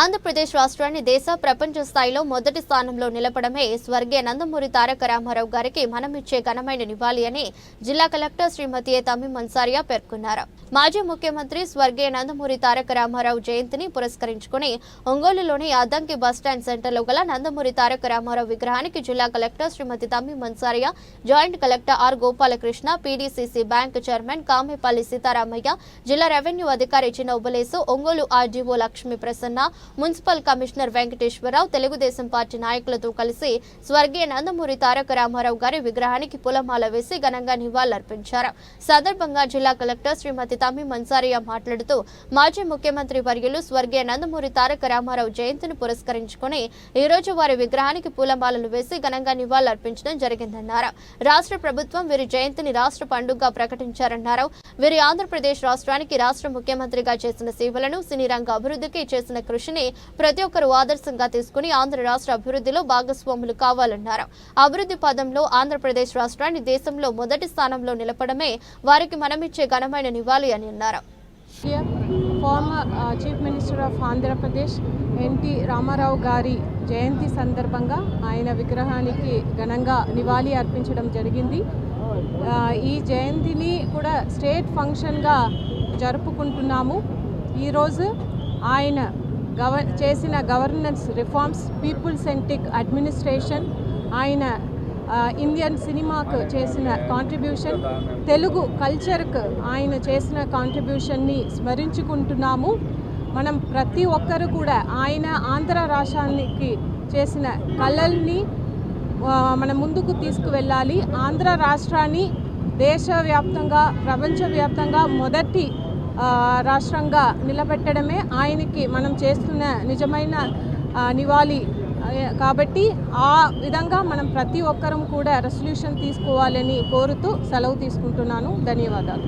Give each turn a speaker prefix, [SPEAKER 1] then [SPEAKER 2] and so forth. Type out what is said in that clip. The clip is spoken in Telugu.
[SPEAKER 1] ఆంధ్రప్రదేశ్ రాష్ట్రాన్ని దేశ ప్రపంచ స్థాయిలో మొదటి స్థానంలో నిలపడమే స్వర్గీయ నందమూరి తారక రామారావు గారికి మనమిచ్చే ఘనమైన నివాళి అని జిల్లా కలెక్టర్ శ్రీమతి ఏ తమ్మి మన్సారియా పేర్కొన్నారు. మాజీ ముఖ్యమంత్రి స్వర్గీయ నందమూరి తారక రామారావు జయంతిని పురస్కరించుకుని ఒంగోలులోని అద్దంకి బస్టాండ్ సెంటర్లో గల నందమూరి తారక రామారావు విగ్రహానికి జిల్లా collector Srimati Tammi Mansaria joint collector R Gopalakrishna PDCC bank chairman Kamepalli Seetharamaiah జిల్లా రెవెన్యూ అధికారి Chinna Obulesu Ongole RDO Lakshmi Prasanna municipal commissioner Venkateswara Rao Telugu Desam party నాయకులతో కలిసి స్వర్గీయ నందమూరి తారక రామారావు గారి విగ్రహానికి పూలమాల వేసి ఘనంగా నివాళులర్పించారు. సందర్భంగా జిల్లా కలెక్టర్ శ్రీమతి తమ్మి మన్సారియా మాట్లాడుతూ మాజీ ముఖ్యమంత్రి వర్యులు స్వర్గీయ నందమూరి తారక రామారావు జయంతిని పురస్కరించుకుని ఈ రోజు వారి విగ్రహానికి పూలమాలలు వేసి ఘనంగా నివాళులర్పించడం జరిగిందన్నారు. రాష్ట్ర ప్రభుత్వం వీరి జయంతిని రాష్ట్ర పండుగగా ప్రకటించారన్నారు. వీరి ఆంధ్రప్రదేశ్ రాష్ట్రానికి రాష్ట్ర ముఖ్యమంత్రిగా చేసిన సేవలను సినీ రంగ అభివృద్ధికి చేసిన కృషిని ప్రతి ఒక్కరూ ఆదర్శంగా తీసుకుని ఆంధ్ర రాష్ట్ర అభివృద్ధిలో భాగస్వాములు కావాలన్నారు. అభివృద్ధి పదంలో ఆంధ్రప్రదేశ్ రాష్ట్రాన్ని దేశంలో మొదటి స్థానంలో నిలపడమే వారికి మనమిచ్చే ఘనమైన నివాళి అని అన్నారు.
[SPEAKER 2] Former chief minister of Andhra Pradesh NT Rama Rao గారి జయంతి సందర్భంగా ఆయన విగ్రహానికి ఘనంగా నివాళి అర్పించడం జరిగింది. Uh, ఈ జయంతిని కూడా స్టేట్ ఫంక్షన్గా జరుపుకుంటున్నాము. ఈరోజు ఆయన గవ చేసిన governance reforms people centric administration ఆయన ఇండియన్ సినిమాకు చేసిన కాంట్రిబ్యూషన్ తెలుగు కల్చర్కు ఆయన చేసిన కాంట్రిబ్యూషన్ని స్మరించుకుంటున్నాము. మనం ప్రతి ఒక్కరు కూడా ఆయన ఆంధ్ర రాష్ట్రానికి చేసిన కళల్ని మన మనం ముందుకు తీసుకువెళ్ళాలి. ఆంధ్ర రాష్ట్రాన్ని దేశవ్యాప్తంగా ప్రపంచవ్యాప్తంగా మొదటి రాష్ట్రంగా నిలబెట్టడమే ఆయనకి మనం చేస్తున్న నిజమైన నివాళి. కాబట్టి ఆ విధంగా మనం ప్రతి ఒక్కరం కూడా రెసల్యూషన్ తీసుకోవాలని కోరుతూ సెలవు తీసుకుంటున్నాను. ధన్యవాదాలు.